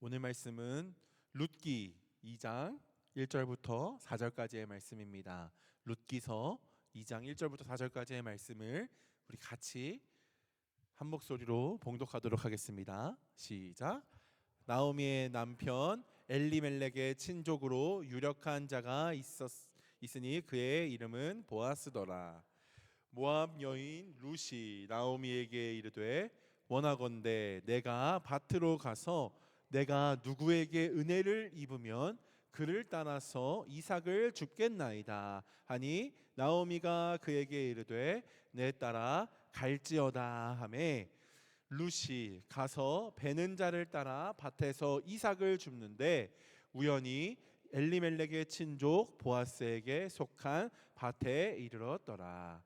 오늘 말씀은 룻기 2장 1절부터 4절까지의 말씀입니다. 룻기서 2장 1절부터 4절까지의 말씀을 우리 같이 한 목소리로 봉독하도록 하겠습니다. 시작. 나오미의 남편 엘리멜렉의 친족으로 유력한 자가 있었 있으니 그의 이름은 보아스더라. 모압 여인 루시 나오미에게 이르되 원하건대 내가 밭으로 가서 내가 누구에게 은혜를 입으면 그를 따라서 이삭을 줍겠나이다 하니 나오미가 그에게 이르되 내 따라 갈지어다 하매 루시 가서 베는 자를 따라 밭에서 이삭을 줍는데 우연히 엘리멜렉의 친족 보아스에게 속한 밭에 이르렀더라.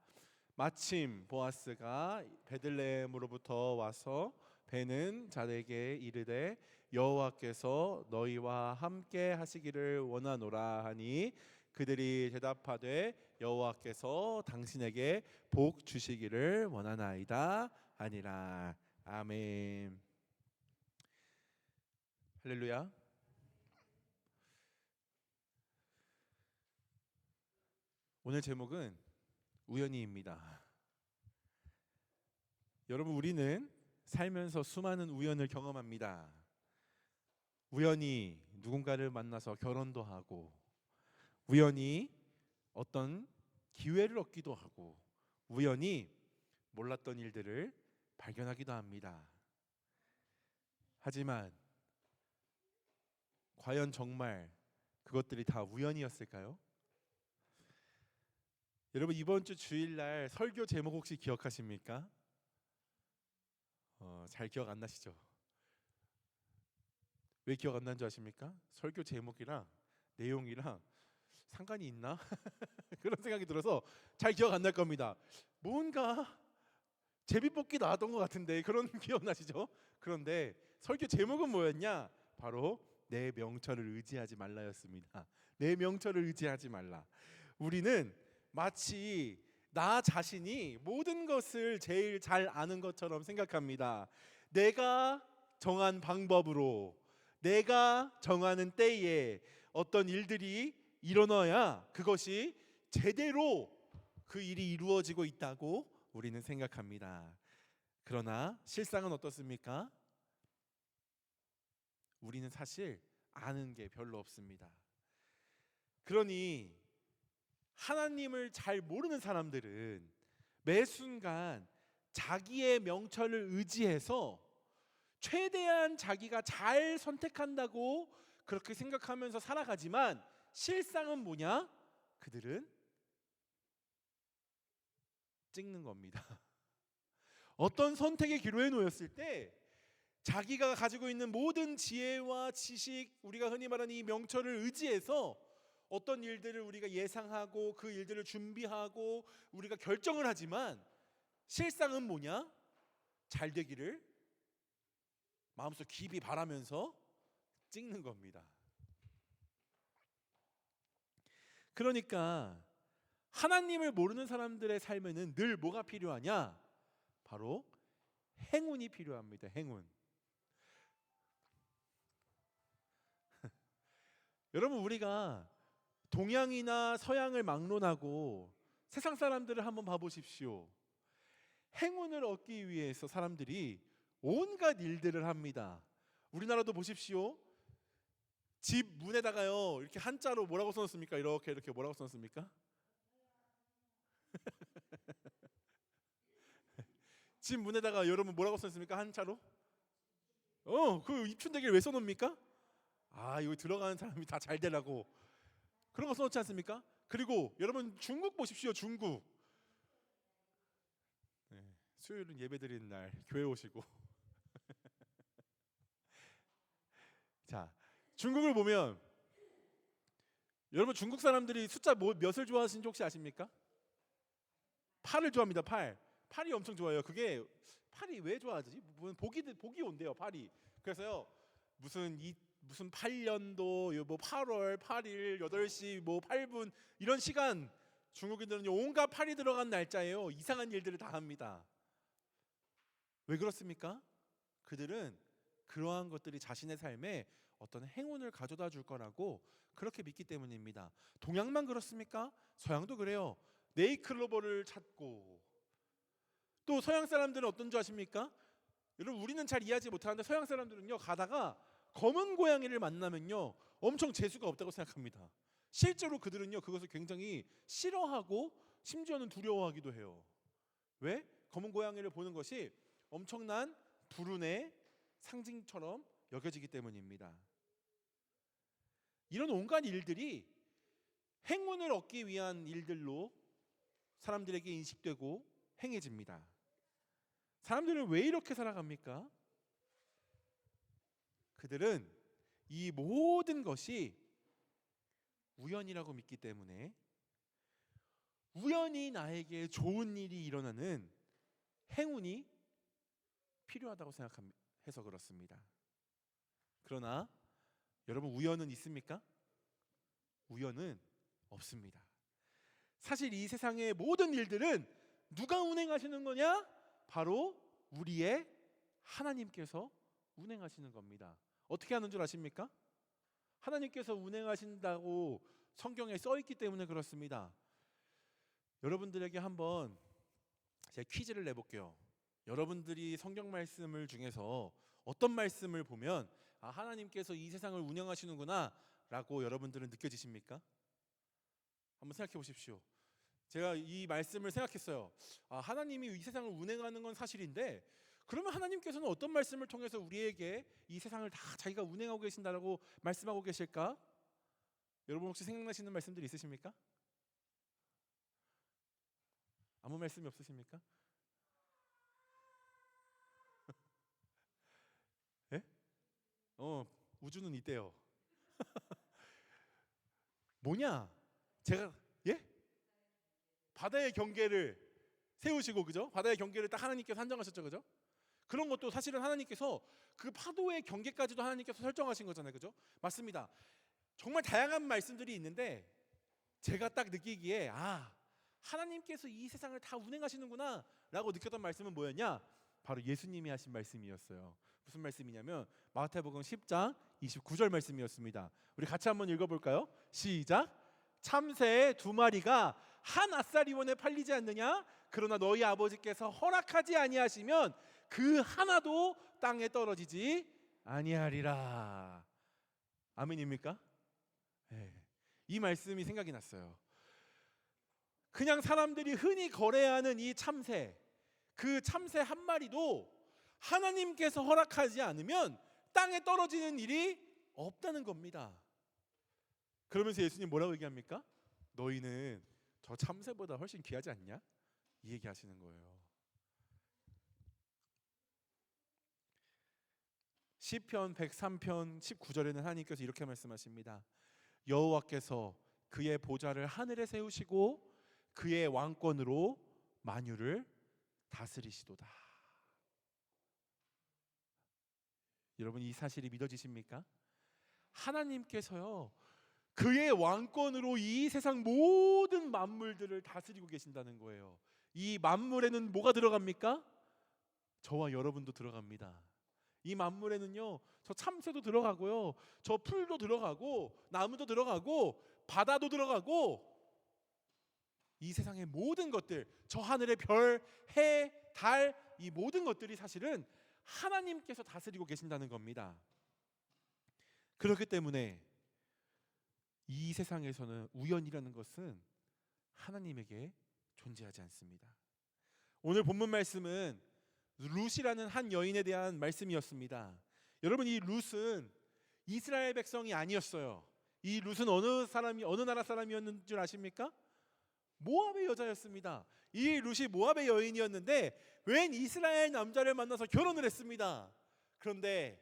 마침 보아스가 베들레헴으로부터 와서 베는 자에게 이르되 여호와께서 너희와 함께 하시기를 원하노라 하니 그들이 대답하되 여호와께서 당신에게 복 주시기를 원하나이다 하니라 아멘 할렐루야 오늘 제목은 우연히입니다. 여러분 우리는 살면서 수많은 우연을 경험합니다. 우연히 누군가를 만나서 결혼도 하고 우연히 어떤 기회를 얻기도 하고 우연히 몰랐던 일들을 발견하기도 합니다. 하지만 과연 정말 그것들이 다 우연이었을까요? 여러분 이번 주 주일날 설교 제목 혹시 기억하십니까? 어, 잘 기억 안 나시죠? 왜 기억 안 나는 줄 아십니까? 설교 제목이랑 내용이랑 상관이 있나? 그런 생각이 들어서 잘 기억 안 날 겁니다. 뭔가 제비뽑기 나왔던 것 같은데 그런 기억 나시죠? 그런데 설교 제목은 뭐였냐? 바로 내 명철을 의지하지 말라였습니다. 내 명철을 의지하지 말라. 우리는 마치 나 자신이 모든 것을 제일 잘 아는 것처럼 생각합니다. 내가 정한 방법으로 내가 정하는 때에 어떤 일들이 일어나야 그것이 제대로 그 일이 이루어지고 있다고 우리는 생각합니다. 그러나 실상은 어떻습니까? 우리는 사실 아는 게 별로 없습니다. 그러니 하나님을 잘 모르는 사람들은 매 순간 자기의 명철을 의지해서 최대한 자기가 잘 선택한다고 그렇게 생각하면서 살아가지만 실상은 뭐냐? 그들은 찍는 겁니다. 어떤 선택의 기로에 놓였을 때 자기가 가지고 있는 모든 지혜와 지식, 우리가 흔히 말하는 이 명철을 의지해서 어떤 일들을 우리가 예상하고 그 일들을 준비하고 우리가 결정을 하지만 실상은 뭐냐? 잘 되기를 마음속 깊이 바라면서 찍는 겁니다. 그러니까 하나님을 모르는 사람들의 삶에는 늘 뭐가 필요하냐? 바로 행운이 필요합니다. 행운. 여러분 우리가 동양이나 서양을 막론하고 세상 사람들을 한번 봐보십시오. 행운을 얻기 위해서 사람들이 온갖 일들을 합니다. 우리나라도 보십시오. 집 문에다가요 이렇게 한자로 뭐라고 써놨습니까? 이렇게 이렇게 뭐라고 써놨습니까? 집 문에다가 여러분 뭐라고 써놨습니까? 한자로? 어, 그 입춘대기를 왜 써놓습니까? 아, 이거 들어가는 사람이 다 잘 되라고 그런 거 써놓지 않습니까? 그리고 여러분 중국 보십시오, 중국. 네, 수요일은 예배 드리는 날 교회 오시고. 자, 중국을 보면 여러분 중국 사람들이 숫자 뭐, 몇을 좋아하시는지 혹시 아십니까? 8을 좋아합니다. 8. 8이 엄청 좋아요. 그게 8이 왜 좋아하지? 복이 복이 온대요. 8이. 그래서요. 무슨 이 무슨 8년도 뭐 8월 8일 8시 뭐 8분 이런 시간 중국인들은 온갖 8이 들어간 날짜예요. 이상한 일들을 다 합니다. 왜 그렇습니까? 그들은 그러한 것들이 자신의 삶에 어떤 행운을 가져다 줄 거라고 그렇게 믿기 때문입니다. 동양만 그렇습니까? 서양도 그래요. 네이클로버를 찾고 또 서양 사람들은 어떤 줄 아십니까? 여러분 우리는 잘 이해하지 못하는데 서양 사람들은요 가다가 검은 고양이를 만나면요 엄청 재수가 없다고 생각합니다. 실제로 그들은요 그것을 굉장히 싫어하고 심지어는 두려워하기도 해요. 왜? 검은 고양이를 보는 것이 엄청난 불운의 상징처럼 여겨지기 때문입니다. 이런 온갖 일들이 행운을 얻기 위한 일들로 사람들에게 인식되고 행해집니다. 사람들은 왜 이렇게 살아갑니까? 그들은 이 모든 것이 우연이라고 믿기 때문에 우연히 나에게 좋은 일이 일어나는 행운이 필요하다고 생각해서 그렇습니다. 그러나 여러분 우연은 있습니까? 우연은 없습니다. 사실 이 세상의 모든 일들은 누가 운행하시는 거냐? 바로 우리의 하나님께서 운행하시는 겁니다. 어떻게 하는 줄 아십니까? 하나님께서 운행하신다고 성경에 써 있기 때문에 그렇습니다. 여러분들에게 한번 제가 퀴즈를 내볼게요. 여러분들이 성경 말씀을 중에서 어떤 말씀을 보면 아 하나님께서 이 세상을 운영하시는구나 라고 여러분들은 느껴지십니까? 한번 생각해 보십시오. 제가 이 말씀을 생각했어요. 아 하나님이 이 세상을 운행하는 건 사실인데 그러면 하나님께서는 어떤 말씀을 통해서 우리에게 이 세상을 다 자기가 운행하고 계신다라고 말씀하고 계실까? 여러분 혹시 생각나시는 말씀들 있으십니까? 아무 말씀이 없으십니까? 예? 어 우주는 있대요. 뭐냐? 제가 예? 바다의 경계를 세우시고 그죠? 바다의 경계를 딱 하나님께서 한정하셨죠, 그죠? 그런 것도 사실은 하나님께서 그 파도의 경계까지도 하나님께서 설정하신 거잖아요, 그죠? 맞습니다. 정말 다양한 말씀들이 있는데 제가 딱 느끼기에 아 하나님께서 이 세상을 다 운행하시는구나라고 느꼈던 말씀은 뭐였냐? 바로 예수님이 하신 말씀이었어요. 무슨 말씀이냐면 마태복음 10장 29절 말씀이었습니다. 우리 같이 한번 읽어볼까요? 시작. 참새 두 마리가 한 아싸리원에 팔리지 않느냐? 그러나 너희 아버지께서 허락하지 아니하시면 그 하나도 땅에 떨어지지 아니하리라. 아멘입니까? 네. 이 말씀이 생각이 났어요. 그냥 사람들이 흔히 거래하는 이 참새, 그 참새 한 마리도 하나님께서 허락하지 않으면 땅에 떨어지는 일이 없다는 겁니다. 그러면서 예수님 뭐라고 얘기합니까? 너희는 저 참새보다 훨씬 귀하지 않냐? 이 얘기 하시는 거예요. 시편 103편 19절에는 하나님께서 이렇게 말씀하십니다. 여호와께서 그의 보좌를 하늘에 세우시고 그의 왕권으로 만유를 다스리시도다. 여러분 이 사실이 믿어지십니까? 하나님께서요 그의 왕권으로 이 세상 모든 만물들을 다스리고 계신다는 거예요. 이 만물에는 뭐가 들어갑니까? 저와 여러분도 들어갑니다. 이 만물에는요, 저 참새도 들어가고요, 저 풀도 들어가고, 나무도 들어가고, 바다도 들어가고, 이 세상의 모든 것들, 저 하늘의 별, 해, 달, 이 모든 것들이 사실은 하나님께서 다스리고 계신다는 겁니다. 그렇기 때문에 이 세상에서는 우연이라는 것은 하나님에게 존재하지 않습니다. 오늘 본문 말씀은 룻이라는 한 여인에 대한 말씀이었습니다. 여러분 이 룻은 이스라엘 백성이 아니었어요. 이 룻은 어느 사람이 어느 나라 사람이었는 줄 아십니까? 모압의 여자였습니다. 이 룻이 모압의 여인이었는데 웬 이스라엘 남자를 만나서 결혼을 했습니다. 그런데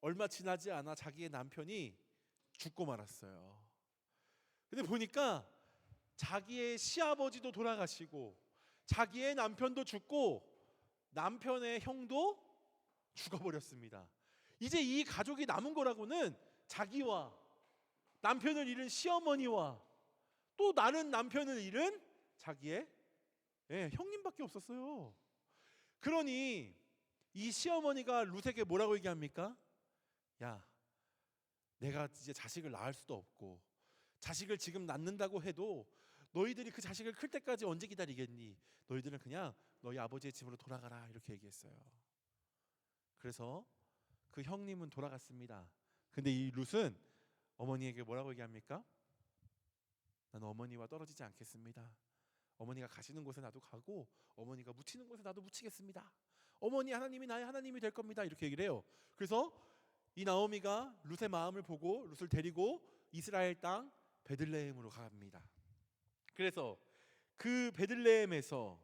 얼마 지나지 않아 자기의 남편이 죽고 말았어요. 근데 보니까 자기의 시아버지도 돌아가시고 자기의 남편도 죽고 남편의 형도 죽어버렸습니다. 이제 이 가족이 남은 거라고는 자기와 남편을 잃은 시어머니와 또 나는 남편을 잃은 자기의 예, 형님밖에 없었어요. 그러니 이 시어머니가 룻에게 뭐라고 얘기합니까? 야, 내가 이제 자식을 낳을 수도 없고 자식을 지금 낳는다고 해도 너희들이 그 자식을 클 때까지 언제 기다리겠니? 너희들은 그냥 너희 아버지의 집으로 돌아가라 이렇게 얘기했어요. 그래서 그 형님은 돌아갔습니다. 근데 이 룻은 어머니에게 뭐라고 얘기합니까? 나는 어머니와 떨어지지 않겠습니다. 어머니가 가시는 곳에 나도 가고 어머니가 묻히는 곳에 나도 묻히겠습니다. 어머니 하나님이 나의 하나님이 될 겁니다. 이렇게 얘기를 해요. 그래서 이 나오미가 룻의 마음을 보고 룻을 데리고 이스라엘 땅 베들레헴으로 갑니다. 그래서 그 베들레헴에서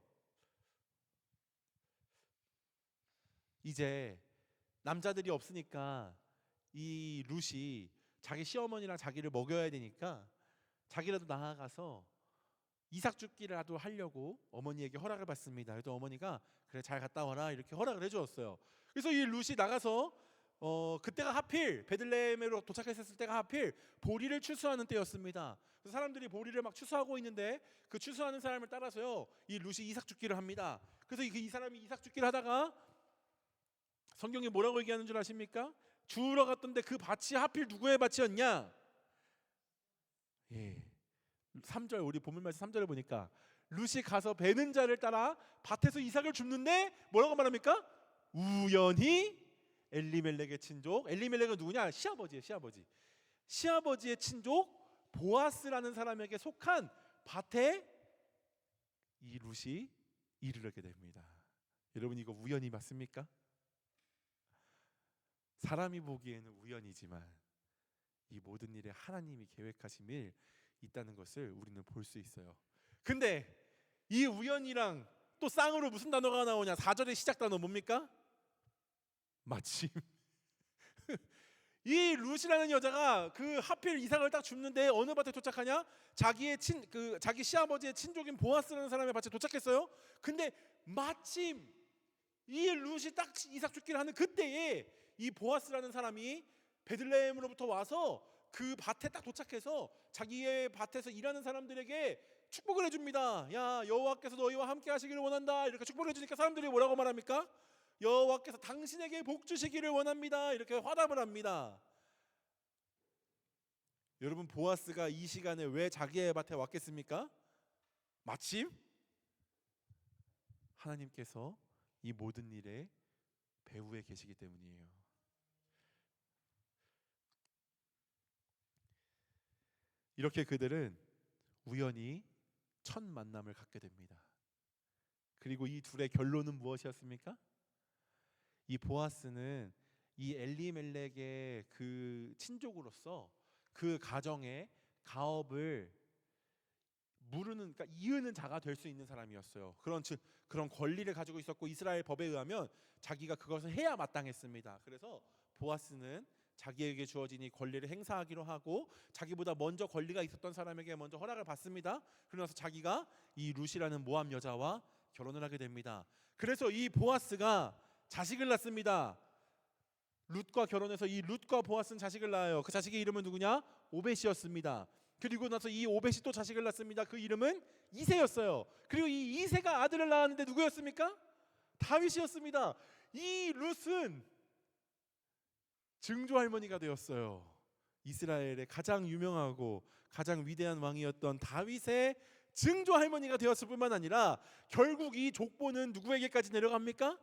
이제 남자들이 없으니까 이 룻이 자기 시어머니랑 자기를 먹여야 되니까 자기라도 나아가서 이삭 죽기라도 하려고 어머니에게 허락을 받습니다. 그래서 어머니가 그래 잘 갔다 와라 이렇게 허락을 해주었어요. 그래서 이 룻이 나가서 어 그때가 하필 베들레헴으로 도착했을 때가 하필 보리를 추수하는 때였습니다. 그래서 사람들이 보리를 막 추수하고 있는데 그 추수하는 사람을 따라서요 이 룻이 이삭 죽기를 합니다. 그래서 이- 이 사람이 이삭 죽기를 하다가 성경에 뭐라고 얘기하는 줄 아십니까? 주우러 갔던데 그 밭이 하필 누구의 밭이었냐? 예. 3절 우리 본문 말씀 3절을 보니까 룻이 가서 베는 자를 따라 밭에서 이삭을 줍는데 뭐라고 말합니까? 우연히 엘리멜렉의 친족 엘리멜렉은 누구냐? 시아버지예요 시아버지 시아버지의 친족 보아스라는 사람에게 속한 밭에 이 일을 하게 됩니다 여러분 이거 우연이 맞습니까? 사람이 보기에는 우연이지만 이 모든 일에 하나님이 계획하신 일 있다는 것을 우리는 볼 수 있어요. 근데 이 우연이랑 또 쌍으로 무슨 단어가 나오냐? 4절의 시작 단어 뭡니까? 마침. 이 룻이라는 여자가 그 하필 이삭을 딱 줍는데 어느 밭에 도착하냐? 자기의 친 그 자기 시아버지의 친족인 보아스라는 사람의 밭에 도착했어요. 근데 마침 이 룻이 딱 이삭 죽기를 하는 그때에 이 보아스라는 사람이 베들레헴으로부터 와서 그 밭에 딱 도착해서 자기의 밭에서 일하는 사람들에게 축복을 해줍니다. 야 여호와께서 너희와 함께 하시기를 원한다. 이렇게 축복을 해주니까 사람들이 뭐라고 말합니까? 여호와께서 당신에게 복 주시기를 원합니다. 이렇게 화답을 합니다. 여러분 보아스가 이 시간에 왜 자기의 밭에 왔겠습니까? 마침 하나님께서 이 모든 일에 배후에 계시기 때문이에요. 이렇게 그들은 우연히 첫 만남을 갖게 됩니다. 그리고 이 둘의 결론은 무엇이었습니까? 이 보아스는 이 엘리멜렉의 그 친족으로서 그 가정의 가업을 무르는 그러니까 이으는 자가 될 수 있는 사람이었어요. 그런 즉 그런 권리를 가지고 있었고 이스라엘 법에 의하면 자기가 그것을 해야 마땅했습니다. 그래서 보아스는 자기에게 주어진 이 권리를 행사하기로 하고 자기보다 먼저 권리가 있었던 사람에게 먼저 허락을 받습니다. 그러면서 자기가 이 룻이라는 모함 여자와 결혼을 하게 됩니다. 그래서 이 보아스가 자식을 낳습니다. 룻과 결혼해서 이 룻과 보아스는 자식을 낳아요. 그 자식의 이름은 누구냐? 오벳이었습니다. 그리고 나서 이 오벳이 또 자식을 낳습니다. 그 이름은 이세였어요. 그리고 이 이세가 아들을 낳았는데 누구였습니까? 다윗이었습니다. 이 룻은 증조 할머니가 되었어요. 이스라엘의 가장 유명하고 가장 위대한 왕이었던 다윗의 증조 할머니가 되었을 뿐만 아니라 결국 이 족보는 누구에게까지 내려갑니까?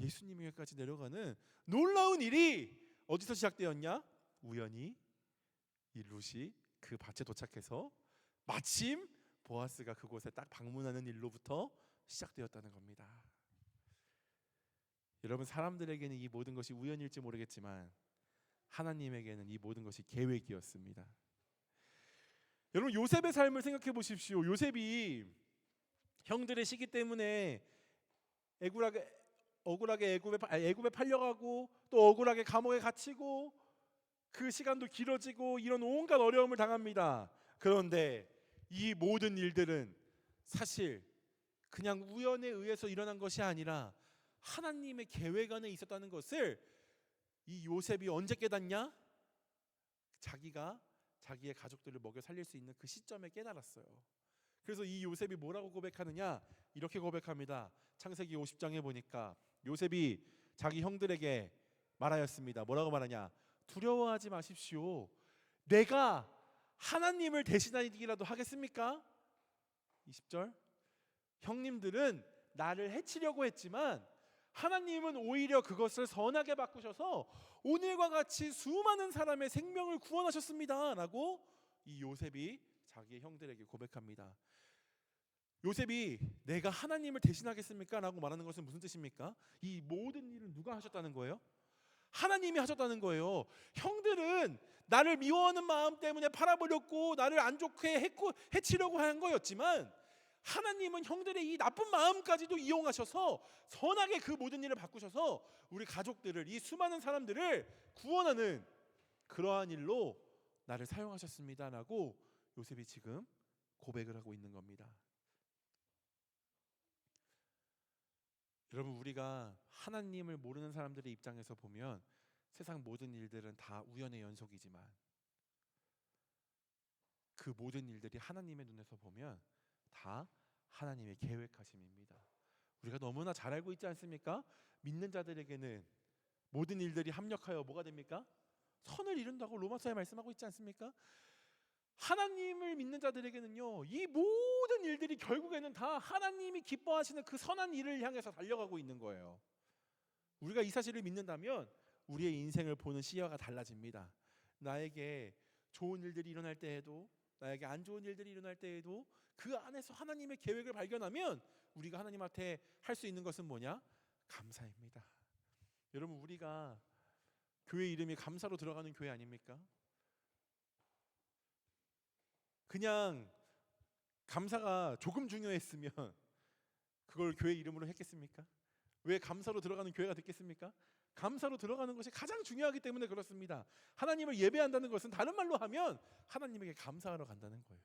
예수님에게까지 내려가는 놀라운 일이 어디서 시작되었냐? 우연히 이 룻이 그 밭에 도착해서 마침 보아스가 그곳에 딱 방문하는 일로부터 시작되었다는 겁니다. 여러분 사람들에게는 이 모든 것이 우연일지 모르겠지만 하나님에게는 이 모든 것이 계획이었습니다. 여러분 요셉의 삶을 생각해 보십시오. 요셉이 형들의 시기 때문에 애굴하게 억울하게 애굽에 애굽에 팔려가고 또 억울하게 감옥에 갇히고 그 시간도 길어지고 이런 온갖 어려움을 당합니다. 그런데 이 모든 일들은 사실 그냥 우연에 의해서 일어난 것이 아니라 하나님의 계획 안에 있었다는 것을 이 요셉이 언제 깨닫냐? 자기가 자기의 가족들을 먹여 살릴 수 있는 그 시점에 깨달았어요. 그래서 이 요셉이 뭐라고 고백하느냐? 이렇게 고백합니다. 창세기 50장에 보니까 요셉이 자기 형들에게 말하였습니다. 뭐라고 말하냐? 두려워하지 마십시오. 내가 하나님을 대신하기라도 하겠습니까? 20절. 형님들은 나를 해치려고 했지만 하나님은 오히려 그것을 선하게 바꾸셔서 오늘과 같이 수많은 사람의 생명을 구원하셨습니다라고 이 요셉이 자기의 형들에게 고백합니다. 요셉이 내가 하나님을 대신하겠습니까? 라고 말하는 것은 무슨 뜻입니까? 이 모든 일을 누가 하셨다는 거예요? 하나님이 하셨다는 거예요. 형들은 나를 미워하는 마음 때문에 팔아버렸고 나를 안 좋게 해치려고 한 거였지만 하나님은 형들의 이 나쁜 마음까지도 이용하셔서 선하게 그 모든 일을 바꾸셔서 우리 가족들을 이 수많은 사람들을 구원하는 그러한 일로 나를 사용하셨습니다라고 요셉이 지금 고백을 하고 있는 겁니다. 여러분 우리가 하나님을 모르는 사람들의 입장에서 보면 세상 모든 일들은 다 우연의 연속이지만 그 모든 일들이 하나님의 눈에서 보면 다 하나님의 계획하심입니다. 우리가 너무나 잘 알고 있지 않습니까? 믿는 자들에게는 모든 일들이 합력하여 뭐가 됩니까? 선을 이룬다고 로마서에 말씀하고 있지 않습니까? 하나님을 믿는 자들에게는요, 이 모든 일들이 결국에는 다 하나님이 기뻐하시는 그 선한 일을 향해서 달려가고 있는 거예요. 우리가 이 사실을 믿는다면 우리의 인생을 보는 시야가 달라집니다. 나에게 좋은 일들이 일어날 때에도 나에게 안 좋은 일들이 일어날 때에도 그 안에서 하나님의 계획을 발견하면 우리가 하나님한테 할 수 있는 것은 뭐냐? 감사입니다. 여러분 우리가 교회 이름이 감사로 들어가는 교회 아닙니까? 그냥 감사가 조금 중요했으면 그걸 교회 이름으로 했겠습니까? 왜 감사로 들어가는 교회가 됐겠습니까? 감사로 들어가는 것이 가장 중요하기 때문에 그렇습니다. 하나님을 예배한다는 것은 다른 말로 하면 하나님에게 감사하러 간다는 거예요.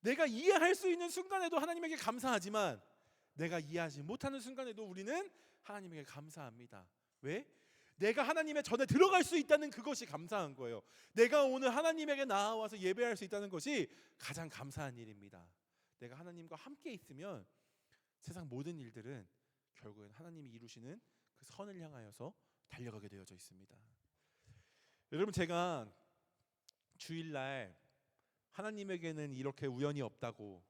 내가 이해할 수 있는 순간에도 하나님에게 감사하지만 내가 이해하지 못하는 순간에도 우리는 하나님에게 감사합니다. 왜? 내가 하나님의 전에 들어갈 수 있다는 그것이 감사한 거예요. 내가 오늘 하나님에게 나와서 예배할 수 있다는 것이 가장 감사한 일입니다. 내가 하나님과 함께 있으면 세상 모든 일들은 결국엔 하나님이 이루시는 그 선을 향하여서 달려가게 되어져 있습니다. 여러분 제가 주일날 하나님에게는 이렇게 우연이 없다고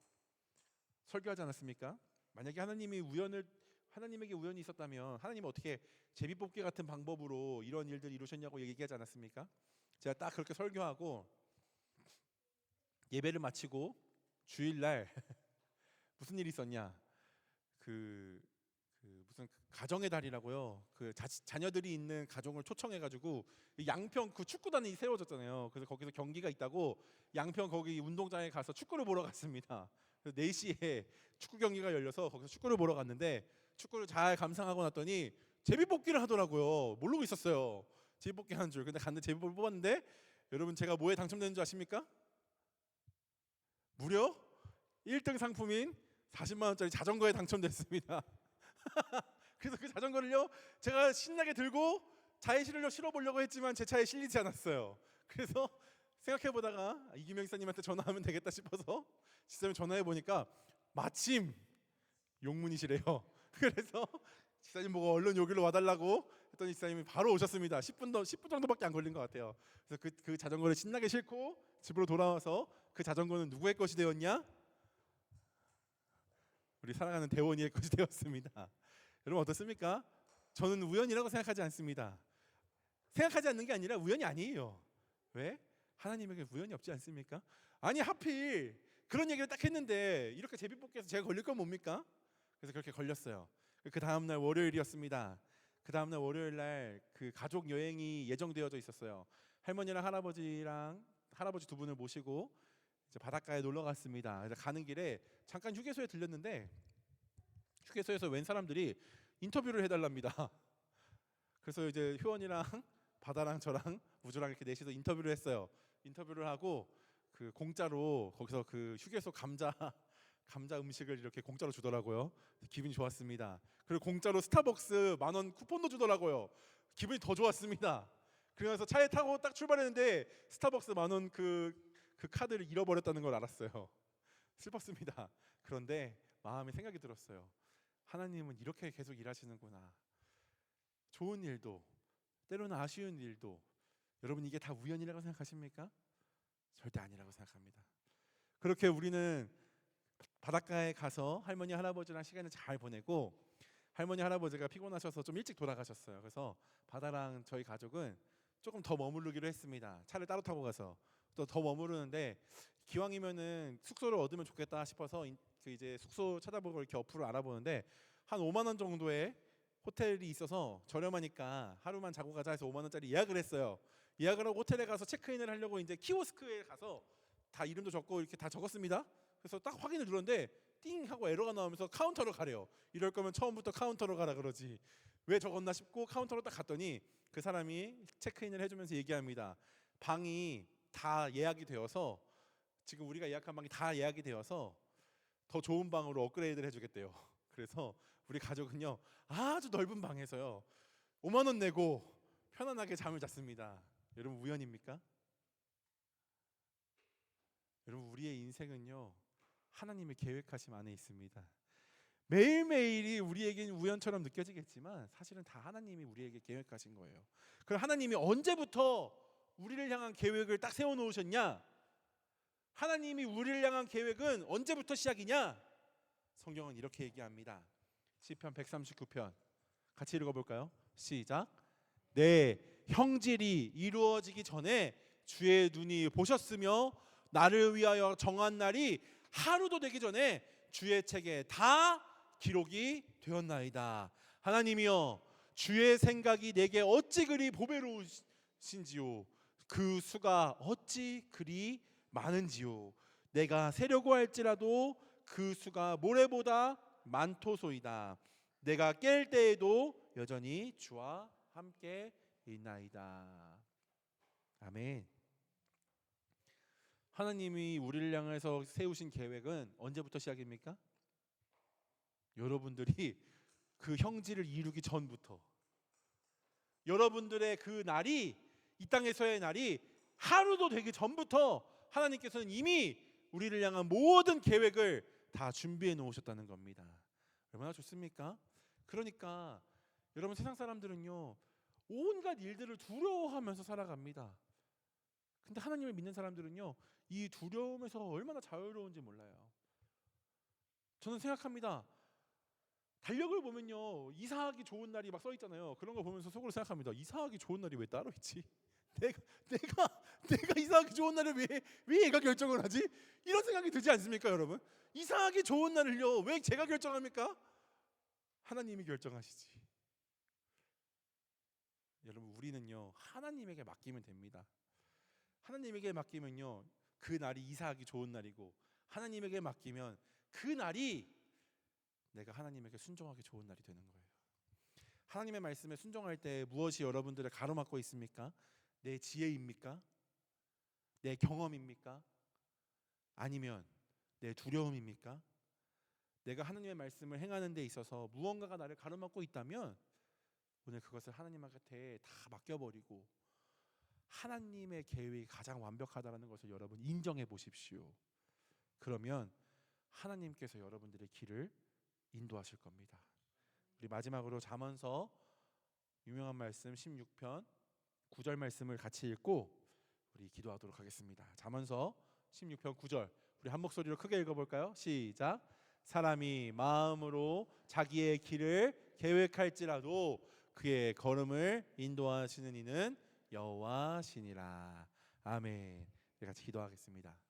설교하지 않았습니까? 만약에 하나님이 우연을 하나님에게 우연이 있었다면 하나님은 어떻게 제비뽑기 같은 방법으로 이런 일들을 이루셨냐고 얘기하지 않았습니까? 제가 딱 그렇게 설교하고 예배를 마치고 주일날 무슨 일이 있었냐? 그, 그 무슨 가정의 달이라고요. 그 자, 자녀들이 있는 가정을 초청해가지고 양평 그 축구단이 세워졌잖아요. 그래서 거기서 경기가 있다고 양평 거기 운동장에 가서 축구를 보러 갔습니다. 그래서 4시에 축구 경기가 열려서 거기서 축구를 보러 갔는데 축구를 잘 감상하고 났더니 제비뽑기를 하더라고요. 모르고 있었어요. 제비뽑기 하는 줄. 근데 갔는데 제비뽑기 뽑았는데 여러분 제가 뭐에 당첨되는 줄 아십니까? 무려 1등 상품인 40만 원짜리 자전거에 당첨됐습니다. 그래서 그 자전거를요 제가 신나게 들고 실으려 실어보려고 했지만 제 차에 실리지 않았어요. 그래서 생각해 보다가 이기명 기사님한테 전화하면 되겠다 싶어서 지사님 전화해 보니까 마침 용문이시래요. 그래서 지사님 보고 얼른 여기로 와달라고 했더니 지사님이 바로 오셨습니다. 10분 더 10분 정도밖에 안 걸린 것 같아요. 그래서 그, 그 자전거를 신나게 싣고 집으로 돌아와서 그 자전거는 누구의 것이 되었냐? 우리 사랑하는 대원이의 것이 되었습니다. 여러분 어떻습니까? 저는 우연이라고 생각하지 않습니다. 생각하지 않는 게 아니라 우연이 아니에요. 왜? 하나님에게 우연이 없지 않습니까? 아니 하필 그런 얘기를 딱 했는데 이렇게 제비뽑기에서 제가 걸릴 건 뭡니까? 그래서 그렇게 걸렸어요. 그 다음 날 월요일이었습니다. 그 다음 날 월요일 날 그 가족 여행이 예정되어져 있었어요. 할머니랑 할아버지랑 할아버지 두 분을 모시고 이제 바닷가에 놀러 갔습니다. 가는 길에 잠깐 휴게소에 들렸는데 휴게소에서 웬 사람들이 인터뷰를 해달랍니다. 그래서 이제 효원이랑 바다랑 저랑 우주랑 이렇게 넷이서 인터뷰를 했어요. 인터뷰를 하고 그 공짜로 거기서 그 휴게소 감자 감자 음식을 이렇게 공짜로 주더라고요. 기분이 좋았습니다. 그리고 공짜로 스타벅스 만 원 쿠폰도 주더라고요. 기분이 더 좋았습니다. 그래서 차에 타고 딱 출발했는데 스타벅스 만 원 그 그 카드를 잃어버렸다는 걸 알았어요. 슬펐습니다. 그런데 마음에 생각이 들었어요. 하나님은 이렇게 계속 일하시는구나. 좋은 일도 때로는 아쉬운 일도 여러분 이게 다 우연이라고 생각하십니까? 절대 아니라고 생각합니다. 그렇게 우리는 바닷가에 가서 할머니 할아버지랑 시간을 잘 보내고 할머니 할아버지가 피곤하셔서 좀 일찍 돌아가셨어요. 그래서 바다랑 저희 가족은 조금 더 머무르기로 했습니다. 차를 따로 타고 가서 또더 머무르는데 기왕이면은 숙소를 얻으면 좋겠다 싶어서 인- 그 이제 숙소 찾아보고 이렇게 어플을 알아보는데 한 5만 원 정도의 호텔이 있어서 저렴하니까 하루만 자고 가자 해서 5만 원짜리 예약을 했어요. 예약을 하고 호텔에 가서 체크인을 하려고 이제 키오스크에 가서 다 이름도 적고 이렇게 다 적었습니다. 그래서 딱 확인을 눌렀는데 띵 하고 에러가 나오면서 카운터로 가래요. 이럴 거면 처음부터 카운터로 가라 그러지. 왜 적었나 싶고 카운터로 딱 갔더니 그 사람이 체크인을 해주면서 얘기합니다. 방이 다 예약이 되어서 지금 우리가 예약한 방이 다 예약이 되어서 더 좋은 방으로 업그레이드를 해주겠대요. 그래서 우리 가족은요 아주 넓은 방에서요 5만 원 내고 편안하게 잠을 잤습니다. 여러분 우연입니까? 여러분 우리의 인생은요 하나님의 계획하심 안에 있습니다. 매일매일이 우리에게는 우연처럼 느껴지겠지만 사실은 다 하나님이 우리에게 계획하신 거예요. 그럼 하나님이 언제부터 우리를 향한 계획을 딱 세워 놓으셨냐? 하나님이 우리를 향한 계획은 언제부터 시작이냐? 성경은 이렇게 얘기합니다. 시편 139편 같이 읽어 볼까요? 시작. 내 형질이 이루어지기 전에 주의 눈이 보셨으며 나를 위하여 정한 날이 하루도 되기 전에 주의 책에 다 기록이 되었나이다. 하나님이여 주의 생각이 내게 어찌 그리 보배로우신지요 그 수가 어찌 그리 많은지요? 내가 세려고 할지라도 그 수가 모래보다 많토소이다. 내가 깰 때에도 여전히 주와 함께 있나이다. 아멘. 하나님이 우리를 향해서 세우신 계획은 언제부터 시작입니까? 여러분들이 그 형질을 이루기 전부터. 여러분들의 그 날이 이 땅에서의 날이 하루도 되기 전부터 하나님께서는 이미 우리를 향한 모든 계획을 다 준비해 놓으셨다는 겁니다. 얼마나 좋습니까? 그러니까 여러분 세상 사람들은요 온갖 일들을 두려워하면서 살아갑니다. 근데 하나님을 믿는 사람들은요 이 두려움에서 얼마나 자유로운지 몰라요. 저는 생각합니다. 달력을 보면요 이사하기 좋은 날이 막 써 있잖아요. 그런 거 보면서 속으로 생각합니다. 이사하기 좋은 날이 왜 따로 있지? 내가 내가 내가 이사하기 좋은 날을 왜 왜 얘가 결정을 하지? 이런 생각이 들지 않습니까, 여러분? 이사하기 좋은 날을요 왜 제가 결정합니까? 하나님이 결정하시지. 여러분 우리는요 하나님에게 맡기면 됩니다. 하나님에게 맡기면요 그 날이 이사하기 좋은 날이고 하나님에게 맡기면 그 날이 내가 하나님에게 순종하기 좋은 날이 되는 거예요. 하나님의 말씀에 순종할 때 무엇이 여러분들을 가로막고 있습니까? 내 지혜입니까? 내 경험입니까? 아니면 내 두려움입니까? 내가 하나님의 말씀을 행하는 데 있어서 무언가가 나를 가로막고 있다면 오늘 그것을 하나님한테 다 맡겨버리고 하나님의 계획이 가장 완벽하다는 것을 여러분 인정해 보십시오. 그러면 하나님께서 여러분들의 길을 인도하실 겁니다. 우리 마지막으로 잠언서 유명한 말씀 16편 9절 말씀을 같이 읽고 우리 기도하도록 하겠습니다. 잠언서 16편 9절 우리 한 목소리로 크게 읽어 볼까요? 시작. 사람이 마음으로 자기의 길을 계획할지라도 그의 걸음을 인도하시는 이는 여호와시니라. 아멘. 같이 기도하겠습니다.